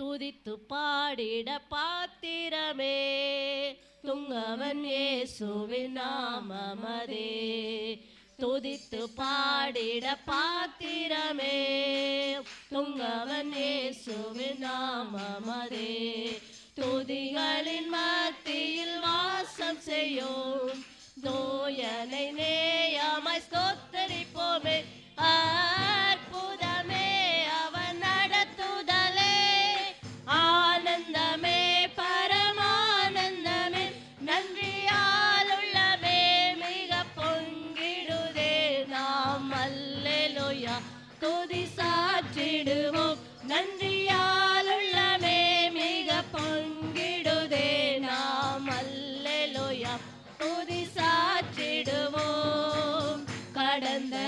துதித்து பாடிட பாத்திரமே. துங்கவன் இயேசுவின் நாமமதே. துதித்து பாடிட பாத்திரமே. துங்கவன் இயேசுவின் நாமமதே. துதிகளின் மத்தியில் வாசம் செய்யும் தோயனை நே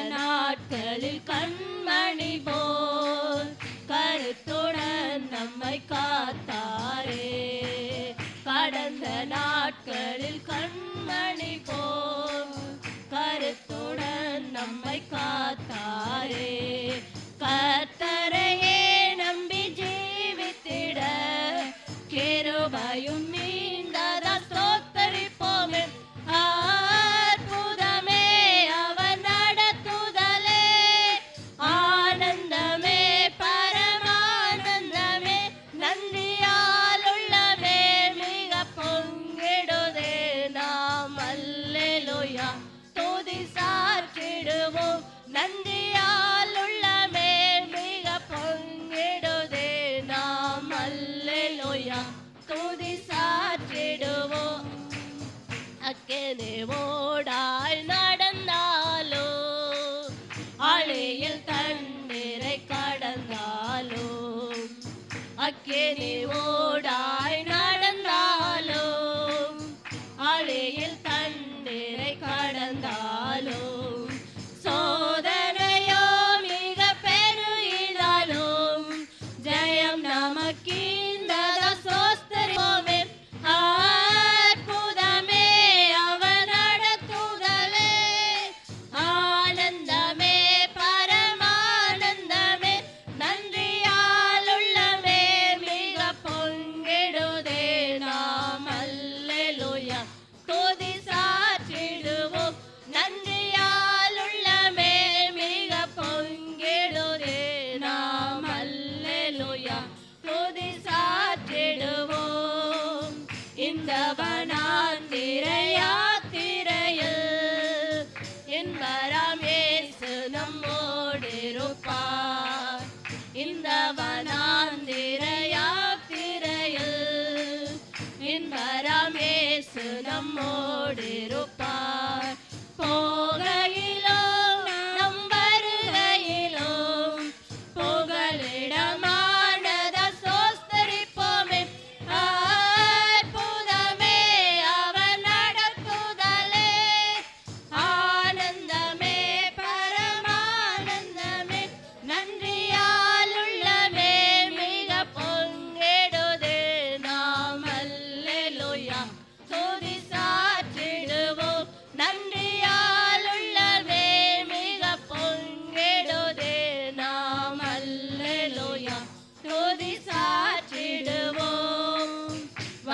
நாட்களில் கண்மணி போல் கருத்துடன் நம்மை காத்தாரே. கடந்த நாட்களில் கண்மணி போல் கருத்துடன் நம்மை காத்தாரே. கத்த சாற்றிடுவோம் நன்றியாலுள்ளமே மிக பொங்கிடுதே நாம். அல்லேலூயா. துதி சாற்றிடுவோம் அக்கேனே ஓடாய் நடந்தாலோ. அழையில் தண்ணீரை கடந்தாலோ. அக்கேனே ஓடாய் நடந்தாலோ. அழியில் தண்ணீரை கடந்தாலோ. நம்மோடு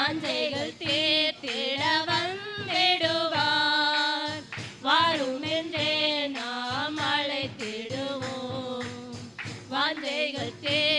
வாஞ்சைகள் தேர்த்திட வந்திடுவார். வாரும் என்றே நாம் அழைத்திடுவோம். வாஞ்சைகள் தீர்த்திட